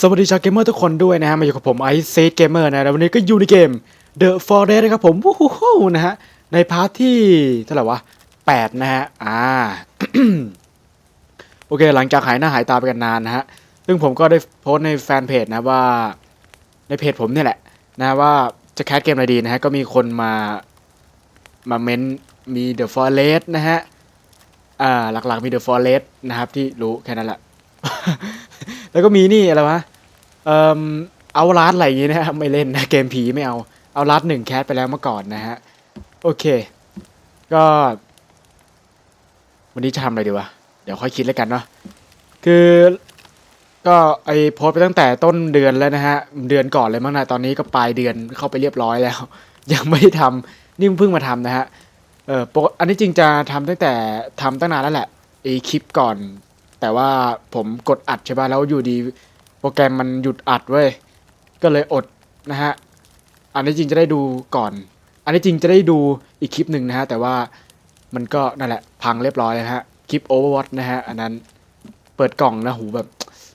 สวัสดีชาวเกมเมอร์ทุกคนด้วยนะฮะมาอยู่กับผมไอซ์เซเกมเมอร์นะแล้ววันนี้ก็อยู่ในเกม The Forest นะครับผมวู้ฮู้นะฮะในพาร์ทที่เท่าไหร่วะ8นะฮะอ่าโอเค หลังจากหายหน้าหายตาไปกันนานนะฮะซึ่งผมก็ได้โพสต์ในแฟนเพจนะว่า ในเพจผมเนี่ยแหละนะว่าจะแคสเกมอะไรดีนะฮะก็มีคนมามาเม้นมี The Forest นะฮะอ่าหลักๆมี The Forest นะครับที่รู้แค่นั้นแหละ แล้วก็มีนี่อะไรวะเอ่อเอาลาดอะไรอย่างงี้นะฮะไม่เล่นนะเกมผีไม่เอาเอาลาดหนึ่งแคสไปแล้วเมื่อก่อนนะฮะโอเค ก็ วันนี้จะทำอะไรดีวะเดี๋ยวค่อยคิดแล้วกันเนาะคือก็ไอโพสไปตั้งแต่ต้นเดือนแล้วนะฮะ เดือนก่อนเลยมั้งนะตอนนี้ก็ปลายเดือนเข้าไปเรียบร้อยแล้ว ยังไม่ได้ทำนี่เพิ่งมาทำนะฮะเอออันนี้จริงจะทำตั้งแต่ทำตั้งนานแล้วแหละไอคลิปก่อน แต่ว่าผมกดอัดใช่ป่ะแล้วอยู่ดี โปรแกรมมันหยุดอัดเว้ยก็เลยอดนะฮะอันนี้จริงจะได้ดูก่อน อันนี้จริงจะได้ดูอีกคลิปหนึ่งนะฮะแต่ว่ามันก็นั่นแหละพังเรียบร้อยแล้วฮะคลิป Overwatch นะฮะอันนั้นเปิดกล่องนะหูแบบ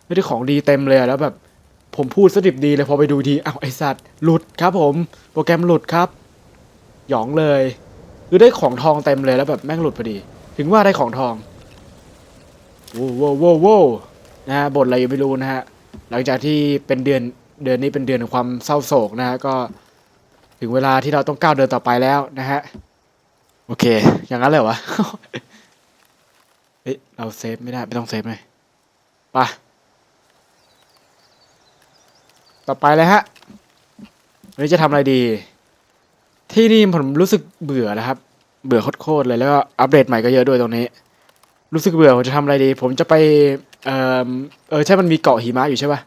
ไม่ได้ของดีเต็มเลยแล้วแบบผมพูดสดิบดีเลยพอไปดูทีอ้าวไอสัตว์หลุดครับผมโปรแกรมหลุดครับ หยองเลย คือได้ของทองเต็มเลยแล้วแบบแม่งหลุดพอดี ถึงว่าได้ของทอง ว้วโว้วโว้วโว้นะฮะบทอะไรยังไม่รู้นะฮะหลังจากที่เป็นเดือนเดือนนี้เป็นเดือนของความเศร้าโศกนะฮะก็ถึงเวลาที่เราต้องก้าวเดินต่อไปแล้วนะฮะโอเค อย่างนั้นเลยวะเฮ้ยเราเซฟไม่ได้ไม่ต้องเซฟเลยไปต่อไปเลยฮะวันนี้จะทำอะไรดี ที่นี่ผมรู้สึกเบื่อนะครับ เบื่อโคตรๆเลยแล้วก็อัปเดตใหม่ก็เยอะด้วยตรงนี้ รู้สึกเบื่อผมจะทำอะไรดี ผมจะไป เออเออใช่มันมีเกาะหิมะอยู่ใช่ปะ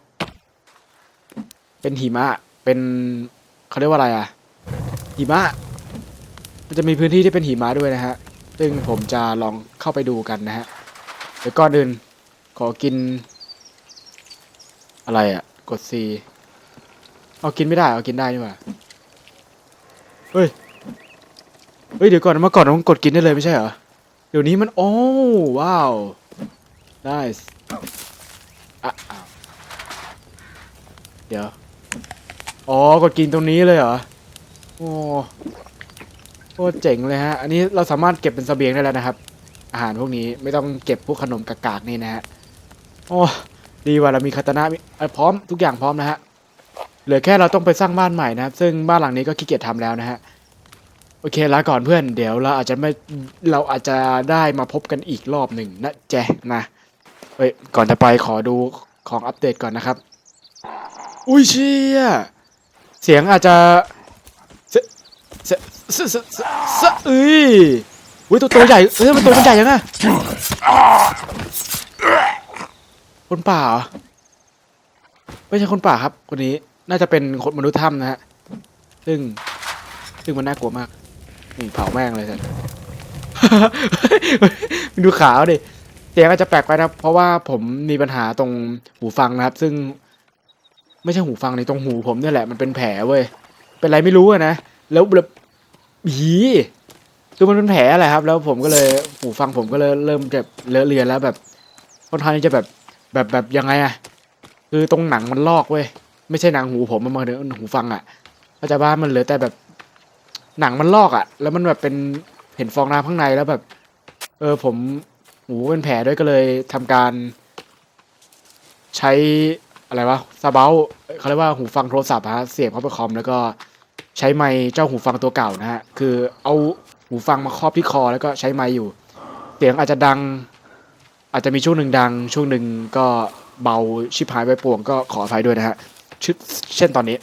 เป็นหิมะ เป็นเขาเรียกว่าอะไรอะหิมะ มันจะมีพื้นที่ที่เป็นหิมะด้วยนะฮะ ซึ่งผมจะลองเข้าไปดูกันนะฮะเดี๋ยวก่อนอื่น ขอกิน อะไรอะกด C เอากินไม่ได้ เอากินได้นี่หว่าเฮ้ย เฮ้ยเดี๋ยวก่อนเมื่อก่อนต้องกดกินได้เลยไม่ใช่เหรอ เดี๋ยวนี้มัน โอ้ ว้าว ได้อะเดี๋ยว อ๋อ กดกินตรงนี้เลยเหรอ โอ้โคตรเจ๋งเลยฮะ อันนี้เราสามารถเก็บเป็นเสบียงได้แล้วนะครับ อาหารพวกนี้ไม่ต้องเก็บพวกขนมกากๆนี่นะฮะ โอ้ ดีว่าเรามีคาตานะมีเอ่อพร้อมทุกอย่างพร้อมนะฮะ เหลือแค่เราต้องไปสร้างบ้านใหม่นะครับ ซึ่งบ้านหลังนี้ก็ขี้เกียจทำแล้วนะฮะ อเคลาก่อนเพื่อนเดี๋ยวเราอาจจะไม่เราอาจจะได้มาพบกันอีกรอบหนึ่งนะแจนะเฮ้ยก่อนจะไปขอดูของอัปเดตก่อนนะครับ อุ้ยเชี่ยเสียงอาจจะเสเสเสเสเสเอ้ยอุ้ยตัวตัวใหญ่เอ้ยมันตัวมันใหญ่ยังไงคนป่าเหรอไม่ใช่คนป่าครับคนนี้น่าจะเป็นคนมนุษย์ถ้ำนะฮะซึ่งซึ่งมันน่ากลัวมาก นี่เผาแม่งเลยสัสดูขาวดิเสียงอาจจะแปลกไปนะเพราะว่าผมมีปัญหาตรงหูฟังนะครับ ซึ่ง ไม่ใช่หูฟังในตรงหูผมเนี่ยแหละ มันเป็นแผลเว้ย เป็นไรไม่รู้อะนะ แล้วแบบหีคือมันเป็นแผลแหละครับ แล้วผมก็เลยหูฟังผมก็เลยเริ่มจะเลอะเลือนแล้วแบบค่อนข้างจะแบบแบบแบบยังไงอะคือตรงหนังมันลอกเว้ย ไม่ใช่หนังหูผมมันมาถึงหูฟังอะเข้าใจว่ามันเหลือแต่แบบ หนังมันลอกอะแล้วมันแบบเป็นเห็นฟองน้ำข้างในแล้วแบบ เออผมหูเป็นแผลด้วยก็เลยทำการใช้อะไรวะซาเบลเขาเรียกว่าหูฟังโทรศัพท์ฮะเสียบเข้าไปคอมแล้วก็ใช้ไมค์เจ้าหูฟังตัวเก่านะฮะคือเอาหูฟังมาครอบที่คอ แล้วก็ใช้ไมค์อยู่เสียงอาจจะดัง อาจจะมีช่วงหนึ่งดัง ช่วงหนึ่งก็เบาชิบหายไปป่วงก็ขออภัยด้วยนะฮะชดเช่นตอนนี้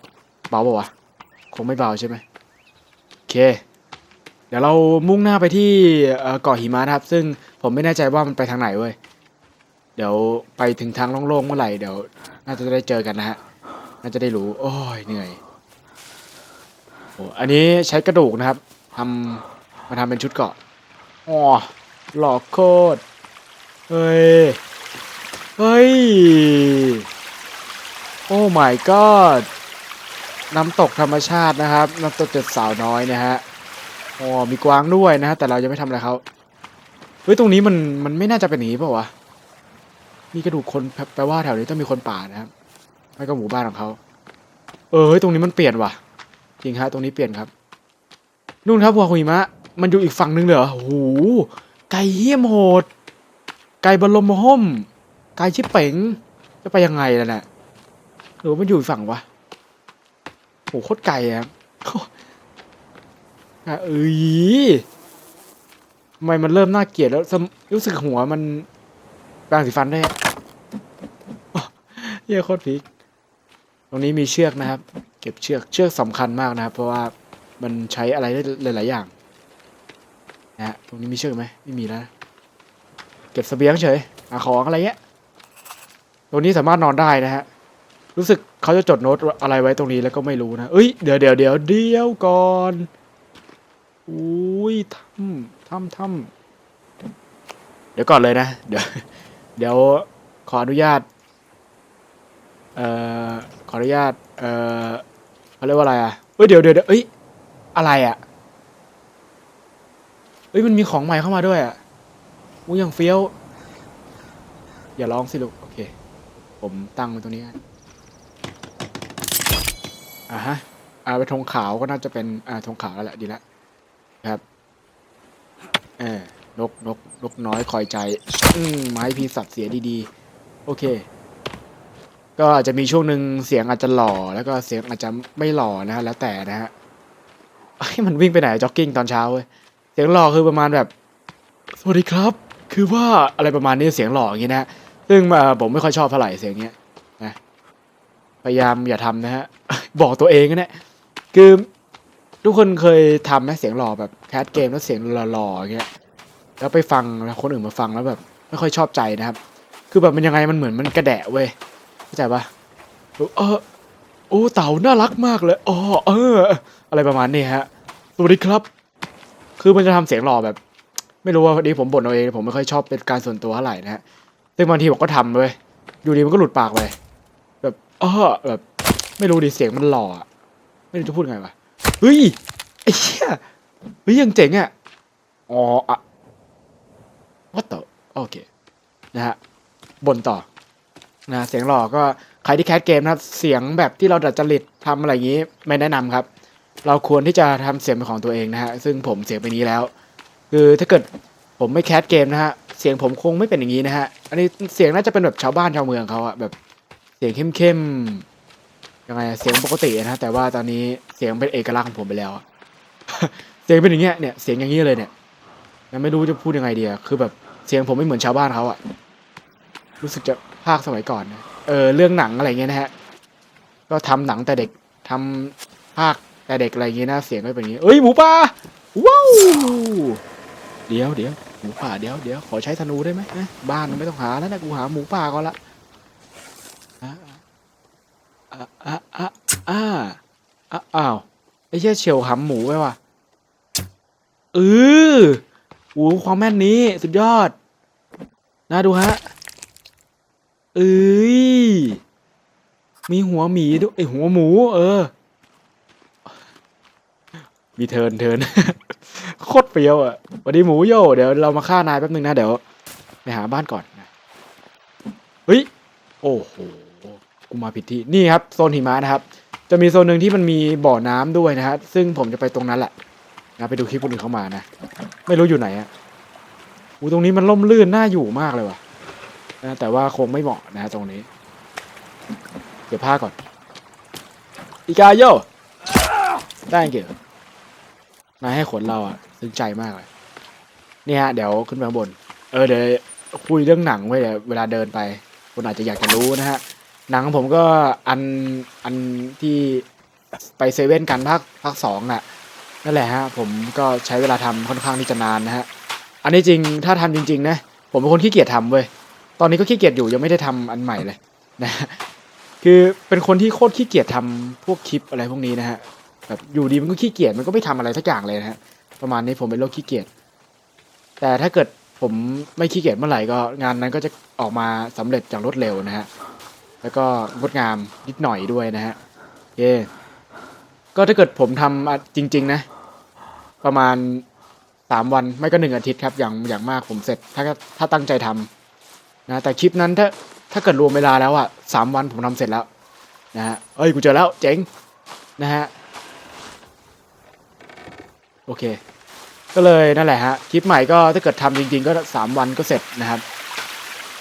เบาปะวะคงไม่เบาใช่ไหม เค เดี๋ยวเรามุ่งหน้าไปที่เกาะหิมะนะครับ ซึ่งผมไม่แน่ใจว่ามันไปทางไหนเว้ย เดี๋ยวไปถึงทางโล่งๆเมื่อไหร่เดี๋ยวน่าจะได้เจอกันนะฮะ น่าจะได้รู้ โอ้ยเหนื่อย โอ้อันนี้ใช้กระดูกนะครับทำมาทำเป็นชุดเกาะอ๋อหลอกโคตร เฮ้ย เฮ้ย โอ้ my god น้ำตกธรรมชาตินะครับ น้ำตกเจ็ดสาวน้อยนะฮะอ๋อมีกวางด้วยนะฮะแต่เรายังไม่ทำอะไรเขาเฮ้ยตรงนี้มันมันไม่น่าจะเป็นอย่างนี้เปล่าวะมีกระดูกคนแปลว่าแถวนี้ต้องมีคนป่านะครับไม่ก็หมู่บ้านของเขาเออเฮ้ยตรงนี้มันเปลี่ยนว่ะ จริงฮะตรงนี้เปลี่ยนครับนู่นครับวัวหิมะ มันอยู่อีกฝั่งนึงเหรอโอ้โหไก่เหี้ยมโหด ไก่บรมห่มไก่ชิบเป๋งจะไปยังไงล่ะเนี่ยหรือว่ามันอยู่ฝั่งวะ หโคตรไก่อะอะเอ้ยทำไมมันเริ่มน่าเกลียดแล้วรู้สึกหัวมันแปรงสีฟันได้วยอะอ๋อเหี้ยโคตรพีคตรงนี้มีเชือกนะครับ เก็บเชือกเชือกสำคัญมากนะครับ เพราะว่ามันใช้อะไรได้หลาย ๆ อย่างนะฮะตรงนี้มีเชือกไหมไม่มีแล้วเก็บสเสบียงเฉยหาของอะไรเงี้ยตรงนี้สามารถนอนได้นะฮะ รู้สึกเขาจะจดโน้ตอะไรไว้ตรงนี้แล้วก็ไม่รู้นะเอ้ยเดี๋ยวเดี๋ยวเดี๋ยวเดี๋ยวก่อนอุ้ยถ้ำถ้ำถ้ำเดี๋ยวก่อนเลยนะ เดี๋ยวเดี๋ยวขออนุญาต เอ่อขออนุญาต เอ่อเขาเรียกว่าอะไรอะเอ้ยเดี๋ยวเดี๋ยวเอ้ยอะไรอะเอ้ยมันมีของใหม่เข้ามาด้วยอะอู้ยังเฟี้ยว อย่าร้องสิลูก โอเค ผมตั้งไว้ตรงนี้ อ่าฮะอ่าเป็นธงขาวก็น่าจะเป็นอ่าธงขาวแล้วแหละดีละครับเออนกนกนกน้อยคอยใจ อืมไม้พีสัตว์เสียดีๆ โอเค ก็อาจจะมีช่วงหนึ่งเสียงอาจจะหล่อแล้วก็เสียงอาจจะไม่หล่อนะฮะแล้วแต่นะฮะเอ้มันวิ่งไปไหนจ็อกกิ้งตอนเช้าเว้ยเสียงหล่อคือประมาณแบบ สวัสดีครับ คือว่าอะไรประมาณนี้เสียงหล่ออย่างนี้นะฮะซึ่งเออผมไม่ค่อยชอบเท่าไหร่เสียงเนี้ย พยายามอย่าทำนะฮะ บอกตัวเองนะเนี่ยคือทุกคนเคยทำไหมเสียงหล่อแบบแคสเกมแล้วเสียงหล่อๆอย่างเงี้ยแล้วไปฟังแล้วคนอื่นมาฟังแล้วแบบ ไม่ค่อยชอบใจนะครับ คือแบบมันยังไงมันเหมือนมันกระแดะเว้ยเข้าใจปะเออโอ้เต่าน่ารักมากเลยอ๋อเออ อะไรประมาณนี้ฮะสวัสดีครับ คือมันจะทำเสียงหล่อแบบ ไม่รู้ว่าพอดีผมบ่นเอาเองผมไม่ค่อยชอบเป็นการส่วนตัวเท่าไหร่นะฮะซึ่งบางทีผมก็ทำเว้ยอยู่ดีมันก็หลุดปากไป เออแบบไม่รู้ดิเสียงมันหล่ออะไม่รู้จะพูดไงวะเฮ้ยไอ้เหี้ยเฮ้ยยังเจ๋งอะอ๋ออะ what the โอเคนะฮะบนต่อนะเสียงหล่อก็ใครที่แคสเกมนะครับเสียงแบบที่เราดัดจริตทำอะไรอย่างนี้ไม่แนะนำครับ เราควรที่จะทำเสียงเป็นของตัวเองนะฮะซึ่งผมเสียงเป็นนี้แล้ว คือถ้าเกิดผมไม่แคสเกมนะฮะเสียงผมคงไม่เป็นอย่างนี้นะฮะอันนี้เสียงน่าจะเป็นแบบชาวบ้านชาวเมืองเขาอะแบบ สียงเข้มๆยังไงเสียงปกตินะแต่ว่าตอนนี้เสียงเป็นเอกลักษณ์ของผมไปแล้วเสียงเป็นอย่างเงี้ยเนี่ยเสียงอย่างนี้เลยเนี่ยยังไม่รู้จะพูดยังไงดีอะคือแบบเสียงผมไม่เหมือนชาวบ้านเขาอะรู้สึกจะภาคสมัยก่อนนะเออเรื่องหนังอะไรเงี้ยนะฮะ ก็ทำหนังแต่เด็กทำภาคแต่เด็กอะไรเงี้ยนะเสียงก็เป็นอย่างงี้เอ้ยหมูป่าว้าวเดี๋ยวเดี๋ยวหมูป่าเดี๋ยวเดี๋ยวขอใช้ธนูได้ไหมบ้านไม่ต้องหาแล้วนะกูหาหมูป่าก่อนละ อะอะอะอะอะอ้าวไอ้เชี่ยเฉียวหำหมูไปว่ะเออโอ้ความแม่นนี้สุดยอดน่าดูฮะเอ้ยมีหัวหมีด้วยไอหัวหมู เออ มีเทิร์นเทิร์นโคตรเปรี้ยวอะวัสดีหมูโยเดี๋ยวเรามาฆ่านายแป๊บนึงนะ เดี๋ยวไปหาบ้านก่อนเฮ้ย โอ้โห กูมาผิดที่นี่ครับโซนหิมะนะครับ จะมีโซนหนึ่งที่มันมีบ่อน้ำด้วยนะฮะซึ่งผมจะไปตรงนั้นแหละนะไปดูคลิปคนอื่นเข้ามานะ ไม่รู้อยู่ไหนอะอูตรงนี้มันล่มลื่นน่าอยู่มากเลยว่ะนะแต่ว่าคงไม่เหมาะนะฮะตรงนี้เก็บผ้าก่อน อีกาโยได้เกี่ยวนายให้ขนเราอะซึ้งใจมากเลยนี่ฮะเดี๋ยวขึ้นไปบน เออเดี๋ยวคุยเรื่องหนังไว้เดี๋ยวเวลาเดินไปคนอาจจะอยากจะรู้นะฮะ หนังของผมก็อันอันที่ไปเซเว่นกันภาคภาคสองน่ะนั่นแหละฮะผมก็ใช้เวลาทำค่อนข้างที่จะนานนะฮะอันนี้จริงถ้าทำจริง ๆ นะ ผมเป็นคนขี้เกียจทำเว้ยตอนนี้ก็ขี้เกียจอยู่ยังไม่ได้ทำอันใหม่เลยนะคือเป็นคนที่โคตรขี้เกียจทำพวกคลิปอะไรพวกนี้นะฮะแบบอยู่ดีมันก็ขี้เกียจมันก็ไม่ทำอะไรสักอย่างเลยนะฮะประมาณนี้ผมเป็นโรคขี้เกียจแต่ถ้าเกิดผมไม่ขี้เกียจเมื่อไหร่ก็งานนั้นก็จะออกมาสำเร็จอย่างรวดเร็วนะฮะ แล้วก็งดงามนิดหน่อยด้วยนะฮะเย่ก็ถ้าเกิดผมทำจริง ๆ นะ ประมาณสามวันไม่ก็หนึ่งอาทิตย์ครับ อย่างอย่างมากผมเสร็จ ถ้าถ้าตั้งใจทำนะแต่คลิปนั้นถ้าถ้าเกิดรวมเวลาแล้วอะสามวันผมทำเสร็จแล้วนะฮะเอ้ยกูเจอแล้วเจ๋งนะฮะโอเค ก็เลยนั่นแหละฮะคลิปใหม่ก็ถ้าเกิดทำจริง ๆ ก็สามวันก็เสร็จนะครับ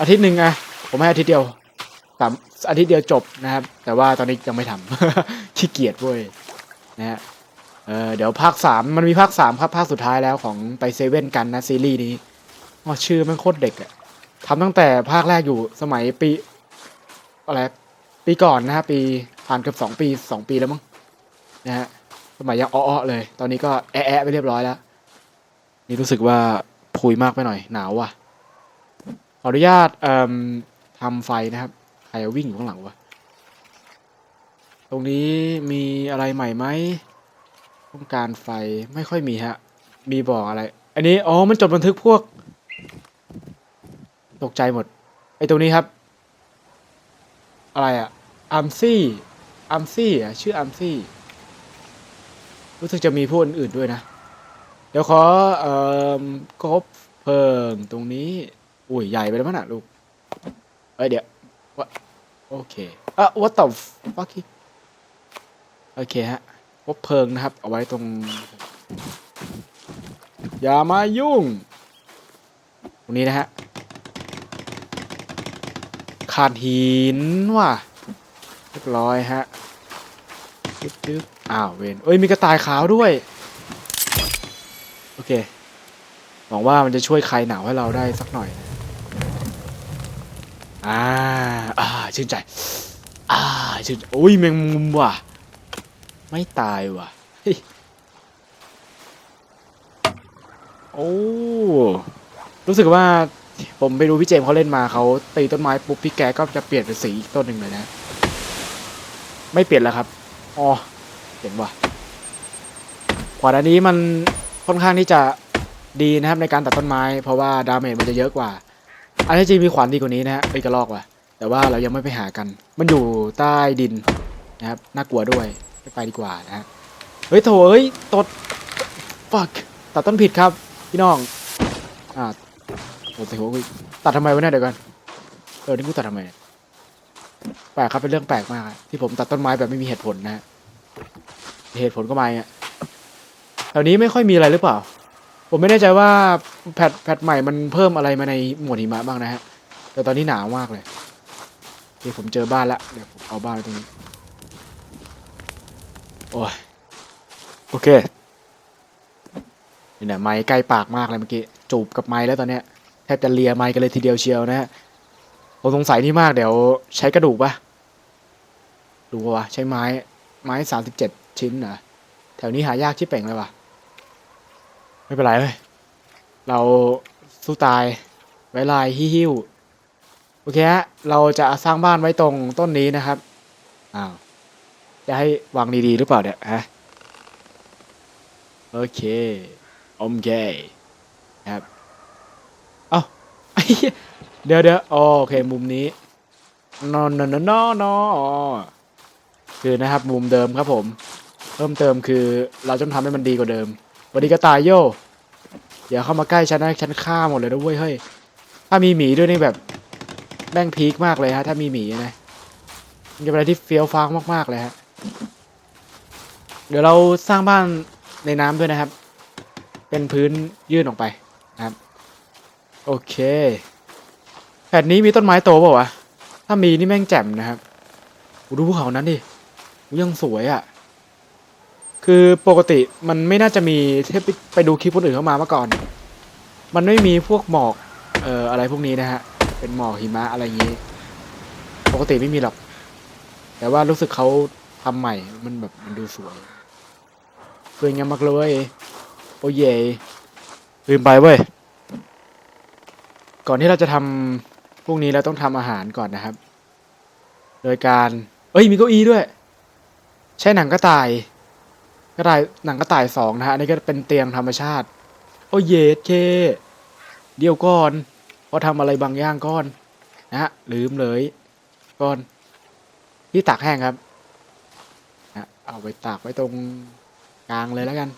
อาทิตย์หนึ่งอะผมให้อาทิตย์เดียว สามอาทิตย์เดียวจบนะครับ แต่ว่าตอนนี้ยังไม่ทำ ขี้เกียจเว้ยนะฮะเออเดี๋ยวภาคสามมันมีภาคสามครับภาคสุดท้ายแล้วของไปเซเว่นกันนะซีรีส์นี้อ๋อชื่อมันโคตรเด็กอะทำตั้งแต่ภาคแรกอยู่สมัยปีอะไรปีก่อนนะฮะปีผ่านเกือบสองปีสองปีแล้วมั้งนะฮะสมัยยังอ้อเลย ตอนนี้ก็แอะๆไปเรียบร้อยแล้ว นี่รู้สึกว่าพุยมากไปหน่อยหนาวว่ะขออนุญาตเอ่มทำไฟนะครับ ครวิ่งอยู่ข้างหลังวะ ตรงนี้มีอะไรใหม่ไหม ต้องการไฟไม่ค่อยมีฮะ มีบอกอะไร อันนี้ อ๋อ มันจดบันทึกพวก ตกใจหมด ไอ้ตรงนี้ครับ อะไรอะอัมซี่ อัมซี่อะชื่ออัมซี่ รู้สึกจะมีพวกอื่นๆด้วยนะ เดี๋ยวขอ เอ่อกบเพิ่มตรงนี้ อุ้ย ใหญ่ไปแล้วมั้งนะลูก เอ้ยเดี๋ยว วะโอเคอะ what the fuck โอเคฮะพบเพลิงนะครับ เอาไว้ตรง อย่ามายุ่ง ตรงนี้นะฮะขาดหินว่ะเรียบร้อยฮะจึ๊บจึ๊บอ้าวเวนเอ้ยมีกระต่ายขาวด้วย โอเคหวังว่ามันจะช่วยคลายหนาวให้เราได้สักหน่อยนะ อ่า อ่า ชื่นใจ อ่า ชื่นโอ้ยแมงมุมว่ะ ไม่ตายว่ะ โอ้ รู้สึกว่าผมไปดูพี่เจมเขาเล่นมาเขาตีต้นไม้ปุ๊บพี่แกก็จะเปลี่ยนเป็นสีอีกต้นหนึ่งเลยนะ ไม่เปลี่ยนแล้วครับ อ๋อ เห็นว่ะขวานอันนี้มันค่อนข้างที่จะดีนะครับในการตัดต้นไม้ เพราะว่าดาเมจมันจะเยอะกว่า อันที่จริงมีขวานดีกว่านี้นะฮะไอ้กระลอกว่ะ แต่ว่าเรายังไม่ไปหากัน มันอยู่ใต้ดินนะครับ น่ากลัวด้วยไม่ไปดีกว่านะฮะ เฮ้ยโถเอ้ยตด fuck ตัดต้นผิดครับ พี่น้อง อ่าโอ้โหตัดทำไมวะเนี่ยเดี๋ยวก่อนเออนี่กูตัดทำไมเนี่ยแปลกครับเป็นเรื่องแปลกมากที่ผมตัดต้นไม้แบบไม่มีเหตุผลนะฮะเหตุผลก็มาอะแถวนี้ไม่ค่อยมีอะไรหรือเปล่า ผมไม่แน่ใจว่าแพทแพทใหม่มันเพิ่มอะไรมาในหมวดหิมะบ้างนะฮะ แต่ตอนนี้หนาวมากเลยโอเคผมเจอบ้านละเดี๋ยวผมเอาบ้านตรงนี้ โอ้ย โอเคนี่เนี่ยไม้ใกล้ปากมากเลยเมื่อกี้จูบกับไม้แล้วตอนเนี้ยแทบจะเลียไม้กันเลยทีเดียวเชียวนะฮะผมสงสัยนี่มากเดี๋ยวใช้กระดูกปะดูปะวะใช้ไม้ไม้สามสิบเจ็ดชิ้นเหรอแถวนี้หายากชิบเป่งเลยว่ะ ไม่เป็นไรเว้ยเราสู้ตายไว้ลายฮิ้วโอเคฮะเราจะสร้างบ้านไว้ตรงต้นนี้นะครับอ้าวจะให้วางดีๆหรือเปล่าเนี่ยฮะโอเคโอเคครับเอ้าเดี๋ยวเดี๋ยวโอเคมุมนี้นอนนอนนอนนอคือนะครับมุมเดิมครับผม เพิ่มเติมคือเราต้องทำให้มันดีกว่าเดิม วันนี้ก็ตายโยอย่าเข้ามาใกล้ฉันนะฉันฆ่าหมดเลยนะเว้ยเฮ้ยถ้ามีหมีด้วยนี่แบบแม่งพีคมากเลยฮะ ถ้ามีหมีนะมันจะเป็นอะไรที่เฟี้ยวฟ้าวมากๆเลยฮะเดี๋ยวเราสร้างบ้านในน้ำด้วยนะครับ เป็นพื้นยื่นออกไปนะครับ โอเคแผ่นนี้มีต้นไม้โตเปล่าวะถ้ามีนี่แม่งแจ่มนะครับดูภูเขานั้นดิยังสวยอะ่ะ คือปกติมันไม่น่าจะมีที่ไปไปดูคลิปคนอื่นเข้ามาเมื่อก่อน มันไม่มีพวกหมอกเอ่ออะไรพวกนี้นะฮะ เป็นหมอกหิมะอะไรอย่างนี้ ปกติไม่มีหรอก แต่ว่ารู้สึกเขาทำใหม่ มันแบบมันดูสวยสวยงามมากเลยโอเยลืมไปเว้ย ก่อนที่เราจะทำพวกนี้เราต้องทำอาหารก่อนนะครับ โดยการ เอ้ยมีเก้าอี้ด้วย ใช้หนังกระต่าย กระต่ายหนังกระต่ายสองนะฮะอันนี้ก็เป็นเตียงธรรมชาติ โอ้เยดเค เดี๋ยวก่อนพอทำอะไรบางอย่างก่อนนะฮะลืมเลยก่อนที่ตากแห้งครับนะเอาไปตากไว้ตรงกลางเลยแล้วกัน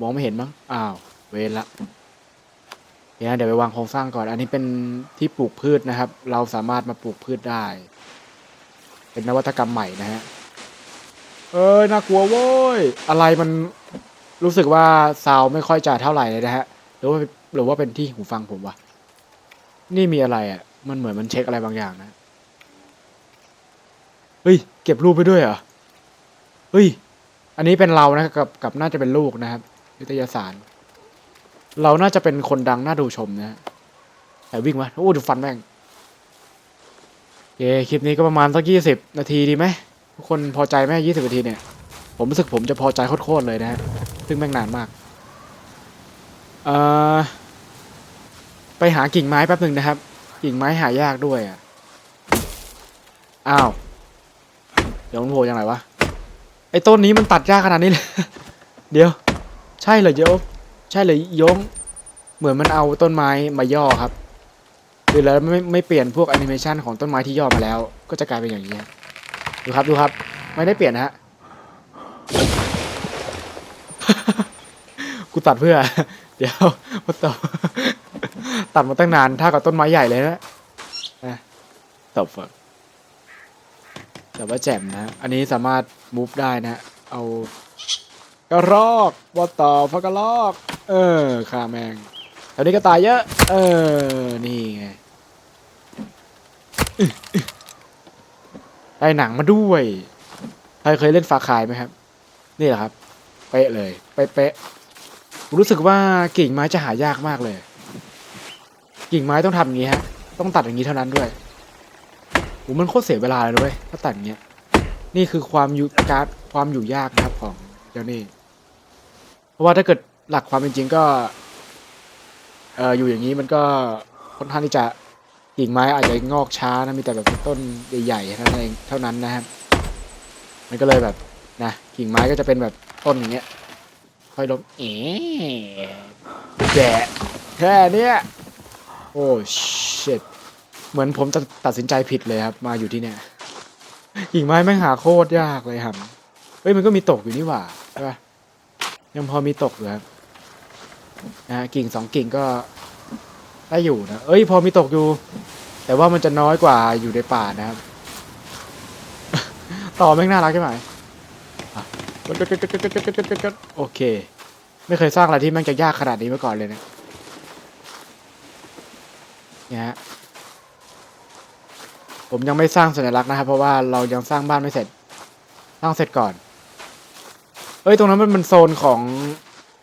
มองไม่เห็นมั้งอ้าวเวรละเดี๋ยวนะเดี๋ยวไปวางโครงสร้างก่อน อันนี้เป็นที่ปลูกพืชนะครับ เราสามารถมาปลูกพืชได้ เป็นนวัตกรรมใหม่นะฮะ เอ้ยน่ากลัวโว้ยอะไรมันรู้สึกว่าซาวไม่ค่อยจะเท่าไหร่เลยนะฮะหรือว่าหรือว่าเป็นที่หูฟังผมวะนี่มีอะไรอะ มันเหมือนมันเช็คอะไรบางอย่างนะเฮ้ย เก็บรูปไปด้วยเหรอเฮ้ย อันนี้เป็นเรานะกับกับน่าจะเป็นลูกนะครับนิตยสาร เราน่าจะเป็นคนดังน่าดูชมนะฮะแต่วิ่งมาโอ้ดูฟันแม่งเคคลิปนี้ก็ประมาณสักยี่สิบนาทีดีไหม ทุกคนพอใจไหมยี่สิบนาทีเนี่ย ผมรู้สึกผมจะพอใจโคตรๆเลยนะฮะ ซึ่งแม่งนานมาก เอ่อ ไปหากิ่งไม้แป๊บหนึ่งนะครับ กิ่งไม้หายากด้วยอะ อ้าว เดี๋ยวมันโผล่ยังไงวะ ไอ้ต้นนี้มันตัดยากขนาดนี้เลย เดี๋ยว ใช่เหรอโยมใช่เลยโยมเหมือนมันเอาต้นไม้มาย่อครับคือแล้วไม่ไม่เปลี่ยนพวกแอนิเมชันของต้นไม้ที่ย่อมาแล้ว ก็จะกลายเป็นอย่างนี้ ดูครับดูครับ ไม่ได้เปลี่ยนนะฮะกูตัดเพื่อ เดี๋ยวมาต่อตัดมาตั้งนานเท่ากับต้นไม้ใหญ่เลยนะนะตบฝักแต่ว่าแจ่มนะ อันนี้สามารถมูฟได้นะ เอากระรอกวอต่อฟักกระรอก เออฆ่าแมงแถวนี้ก็ตายเยอะ เออ นี่ไงอึ๊ะอึ๊ะ ได้หนังมาด้วยใครเคยเล่นฟาคายไหมครับ นี่แหละครับ เป๊ะเลย เป๊ะเป๊ะรู้สึกว่ากิ่งไม้จะหายากมากเลย กิ่งไม้ต้องทำอย่างนี้ฮะ ต้องตัดอย่างนี้เท่านั้นด้วยโหมันโคตรเสียเวลาเลยด้วยถ้าตัดอย่างเงี้ย นี่คือความอยู่การความอยู่ยากนะครับของเจ้านี่เพราะว่าถ้าเกิดหลักความเป็นจริงก็ เอ่ออยู่อย่างนี้มันก็ค่อนข้างที่จะ กิ่งไม้อาจจะงอกช้านะมีแต่แบบต้นใหญ่ๆเท่านั้นเองเท่านั้นนะครับ มันก็เลยแบบนะกิ่งไม้ก็จะเป็นแบบต้นอย่างเงี้ยค่อยล้มเอ๋แดะแค่เนี้ยโอ้ชิตเหมือนผมจะตัดสินใจผิดเลยครับ มาอยู่ที่เนี่ยกิ่งไม้แม่งหาโคตรยากเลยครับเฮ้ยมันก็มีตกอยู่นี่หว่าใช่ปะยังพอมีตกอยู่ครับนะฮะกิ่งสองกิ่งก็ได้อยู่นะ เอ้ย พอมีตกอยู่ แต่ว่ามันจะน้อยกว่าอยู่ในป่านะครับ ต่อแม่งน่ารักใช่ไหมโอเค ไม่เคยสร้างอะไรที่แม่งจะยากขนาดนี้มาก่อนเลยนะเนี่ยฮะผมยังไม่สร้างสัญลักษณ์นะครับ เพราะว่าเรายังสร้างบ้านไม่เสร็จสร้างเสร็จก่อน เอ้ยตรงนั้นมันเป็นโซนของ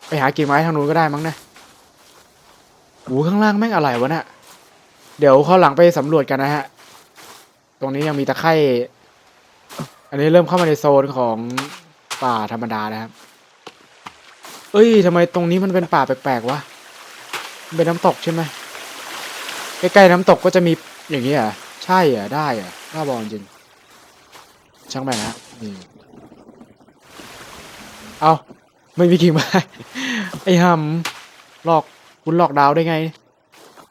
ไปหากิ่งไม้ทางนู้นก็ได้มั้งนะอ้ข้างล่างแม่งอะไรวะเนะี่ย เดี๋ยวข้าหลังไปสำรวจกันนะฮะ ตรงนี้ยังมีตะไคร่ อันนี้เริ่มเข้ามาในโซนของป่าธรรมดานะครับ เอ้ยทำไมตรงนี้มันเป็นป่าแปลกๆวะ เป็นน้ำตกใช่ไหมใกล้ๆน้ำตกก็จะมีอย่างนี้อะ ใช่อะ ได้อะน่าบอลจริง ช่างแม่นะนี่เอาไม่มีกิ่งไม้ไอ้หำหลอกคุณหลอกดาวได้ไง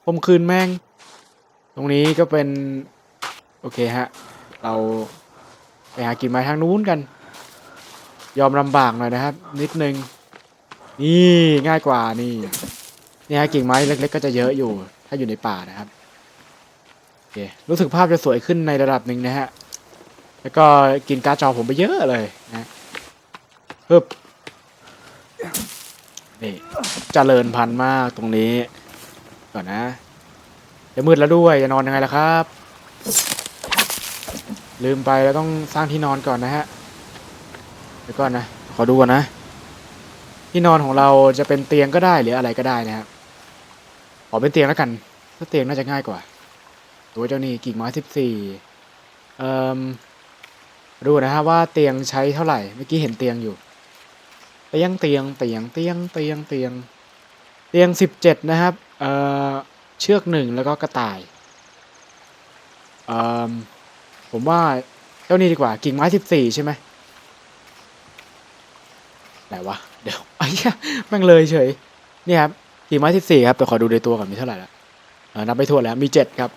ผมคืนแม่ง ตรงนี้ก็เป็น โอเคฮะ เราไปหากิ่งไม้ทางนู้นกัน ยอมลำบากหน่อยนะครับ นิดนึง นี่ง่ายกว่านี่นี่ฮะกิ่งไม้เล็ก ๆ ก็จะเยอะอยู่ ถ้าอยู่ในป่านะครับโอเครู้สึกภาพจะสวยขึ้นในระดับหนึ่งนะฮะแล้วก็กินการ์ดจอผมไปเยอะเลยนะฮึบนี่เจริญพันธุ์มากตรงนี้ ก่อนนะ จะมืดแล้วด้วยจะนอนยังไงล่ะครับ ลืมไปแล้วต้องสร้างที่นอนก่อนนะฮะเดี๋ยวก่อนนะขอดูก่อนนะ ที่นอนของเราจะเป็นเตียงก็ได้หรืออะไรก็ได้นะครับขอเป็นเตียงแล้วกันถ้าเตียงน่าจะง่ายกว่า ตัวเจ้านี่กิ่งไม้สิบสี่เอ่อดูนะฮะว่าเตียงใช้เท่าไหร่เมื่อกี้เห็นเตียงอยู่เตียงเตียงเตียงเตียงเตียงเตียงเตียงสิบเจ็ดนะครับ เอ่อ เชือกหนึ่งแล้วก็กระต่ายผมว่าเจ้านี่ดีกว่ากิ่งไม้สิบสี่ใช่ไหมไหนวะเดี๋ยวไอ้เหี้ยแม่งเลยเฉยนี่ครับกิ่งไม้สิบสี่ครับแต่ขอดูในตัวก่อนมีเท่าไหร่ละนับไปทั่วแล้วมีเจ็ดครับ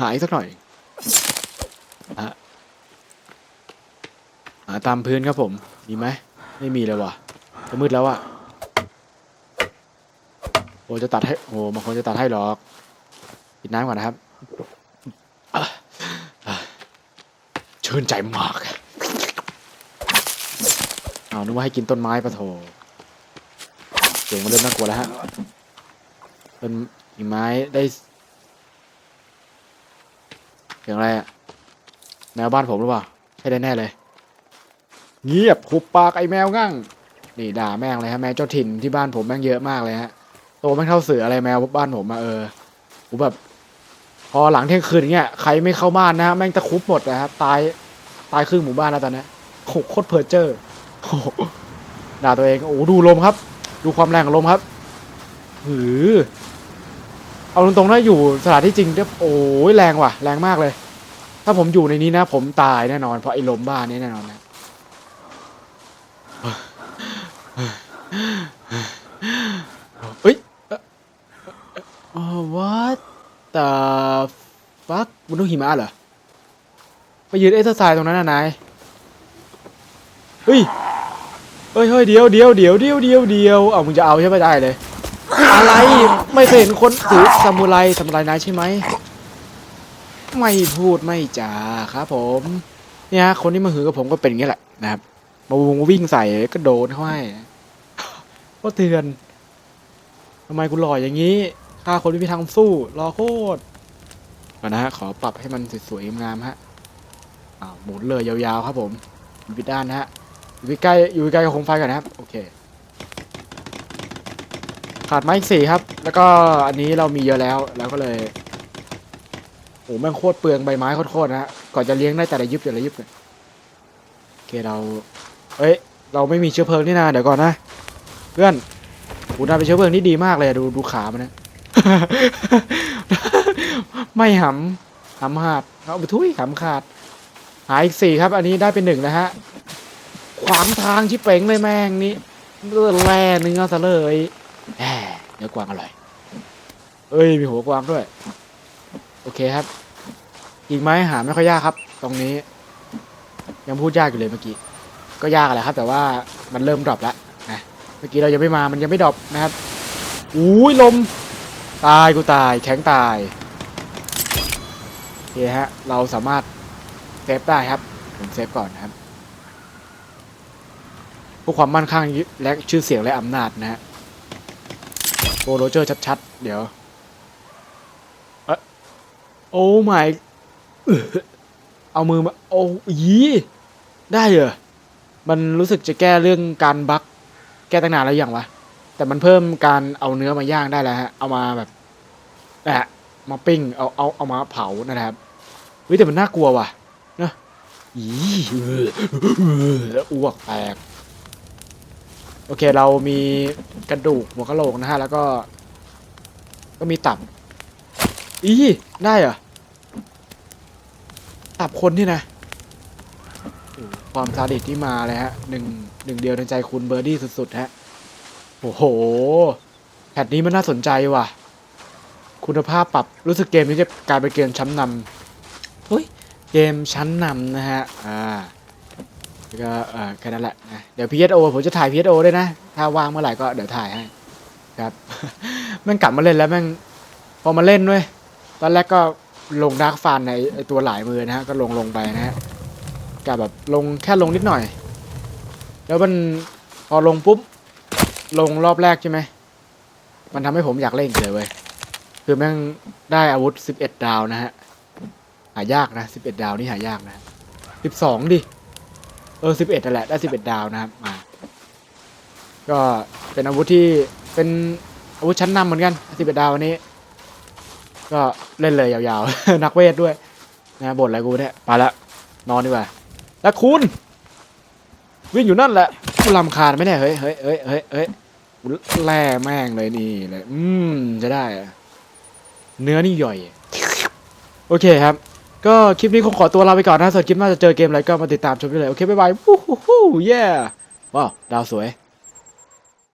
หาอีกสักหน่อยอะหาตามพื้นครับผม มีไหม ไม่มีเลยว่ะจะมืดแล้วอะ โอ้จะตัดให้โอ้บางคนจะตัดให้หรอกปิดน้ำก่อนนะครับชื่นใจมากเอานึกว่าให้กินต้นไม้ปะโถเสียงมันเริ่มน่ากลัวแล้วฮะต้นหิมไม้ได้เสียงอะไรอะแมวบ้านผมหรือเปล่าใช่แน่เลย เงียบหุบปากไอ้แมวงั่งนี่ด่าแม่งเลยฮะแมวเจ้าถิ่นที่บ้านผมแม่งเยอะมากเลยฮะ โตแม่เท่าเสืออะไรแมวบ้านผมมาเออผมแบบ พอหลังเที่ยงคืนอย่างเงี้ยใครไม่เข้าบ้านนะฮะแม่งตะคุบหมดนะครับตายตายครึ่งหมู่บ้านแล้วตอนนี้โหโคตรเพอร์เจอร์โอ้โหด่าตัวเองโอ้ดูลมครับ ดูความแรงของลมครับหือเอาตรงๆนะอยู่สถานที่จริงเนี่ยโอ้ยแรงว่ะ แรงมากเลย ถ้าผมอยู่ในนี้นะ ผมตายแน่นอนเพราะไอ้ลมบ้านนี้แน่นอนนะ เอ้ยเอ่อเออ what the fuck บนลูกหิมะเหรอ ไปยืนเอ็กซ์ไซส์ตรงนั้นนะนาย เฮ้ย เฮ้ยเฮ้ยเดี๋ยวเดี๋ยวเดี๋ยวเดี๋ยวเดี๋ยวเดี๋ยวเอามึงจะเอาใช่ไหมได้เลย อะไร ไม่เคยเห็นคนถือซามูไรซามูไรนายใช่ไหม ไม่พูดไม่จาครับผม เนี่ยคนที่มาหือกับผมก็เป็นอย่างนี้แหละนะครับ มาวงวิ่งใส่ก็โดนเขาให้ก็เตือนทำไมคุณหล่ออย่างนี้ ฆ่าคนไม่มีทางสู้ รอโคตรก่อนนะฮะ ขอปรับให้มันสวยๆงามฮะอ้าวหมุนเลยยาวๆครับผมอยู่ด้านนะฮะ อยู่ใกล้อยู่ใกล้กับโคมไฟก่อนนะครับ โอเค ขาดไม้สี่ครับ แล้วก็อันนี้เรามีเยอะแล้ว แล้วก็เลยโอ้แม่งโคตรเปลืองใบไม้โคตรๆนะฮะ ก่อนจะเลี้ยงได้แต่ละยิบแต่ละยิบเนี่ยโอเคเรา เอ้ย เราไม่มีเชื้อเพลิงนี่นะ เดี๋ยวก่อนนะ เพื่อนโหนาเป็นเชื้อเพลิงที่ดีมากเลย ดูดูขามันนะ ไม่หำหำหาดเอาไปทุยหำขาด หายอีกสี่ครับ อันนี้ได้เป็นหนึ่งนะฮะ ขวางทางชิบเป่งเลยแม่งนี่เลือดแร่เนื้อซะเลยแหมเนื้อกวางอร่อย เอ้ย มีหัวกวางด้วย โอเคครับ อีกไหมหาไม่ค่อยยากครับ ตรงนี้ ยังพูดยากอยู่เลยเมื่อกี้ ก็ยากแหละครับ แต่ว่ามันเริ่มดรอปแล้วนะ เมื่อกี้เรายังไม่มา มันยังไม่ดรอปนะครับ อุ้ยลม ตายกูตายแข็งตายโอเคฮะเราสามารถเซฟได้ครับ ผมเซฟก่อนนะครับเพื่อความมั่นคงและชื่อเสียงและอำนาจนะฮะโกโรเจอร์ชัดๆ เดี๋ยวเอะโอ้ my เอ่เอามือมา โอ้ยีได้เหรอ มันรู้สึกจะแก้เรื่องการบั๊กแก้ตั้งนานแล้วอย่างวะ แต่มันเพิ่มการเอาเนื้อมาย่างได้แล้วฮะ เอามาแบบ นะฮะมาปิ้งเอาเอาเอามาเผานะครับเฮ้ยแต่มันน่ากลัวว่ะเนะอีเอออ้วอ้วกแตกโอเคเรามีกระดูกหัวกะโหลกนะฮะแล้วก็ ก็มีตับอีได้เหรอตับคนที่นะความซาดิสที่มาเลยฮะหนึ่งหนึ่งเดียวในใจคุณเบอร์ดี้สุดๆฮะโอ้โหแพทนี้มันน่าสนใจว่ะ คุณภาพปรับรู้สึกเกมนี้จะกลายเป็นเกมชั้นนำเฮ้ยเกมชั้นนำนะฮะอ่าแล้วก็เอ่อแค่นั้นแหละนะเดี๋ยว PSO ผมจะถ่าย PSO ด้วยนะ ถ้าว่างเมื่อไหร่ก็เดี๋ยวถ่ายให้ครับแม่งกลับมาเล่นแล้วแม่งพอมาเล่นด้วยตอนแรกก็ลงดาร์กฟันในไอ้ตัวหลายมือนะฮะก็ลงลงไปนะฮะกับแบบลงแค่ลงนิดหน่อย แล้วมันพอลงปุ๊บลงรอบแรกใช่ไหมมันทำให้ผมอยากเล่นอีกเลยเว้ย คือแม่งได้อาวุธ11ดดาวนะฮะ หายากนะ11ดดาวนี่หายากนะ12ดิ เออ11นั่นแหละได้11ดดาวนะครับมา ก็เป็นอาวุธที่เป็นอาวุธชั้นนำเหมือนกัน11ดดาววันนี้ ก็เล่นเลยยาวๆ นักเวทด้วย นะบ่นอะไรกูเนี่ยไปละนอนดีกว่า แล้วคุณ วิ่งอยู่นั่นแหละกูลำคาญไหมเนี่ยเฮ้ยเฮ้ยเฮ้ยเฮ้ยเฮ้ยแล่แม่งเลยนี่เลย อืมจะได้อะ เนื้อนี่ย่อย โอเคครับ ก็คลิปนี้คงขอตัวลาไปก่อนนะส่วนคลิปหน้าจะเจอเกมอะไรก็มาติดตามชมได้เลย โอเค บ๊ายบายวู้ฮู้เย่ว้าว ดาวสวย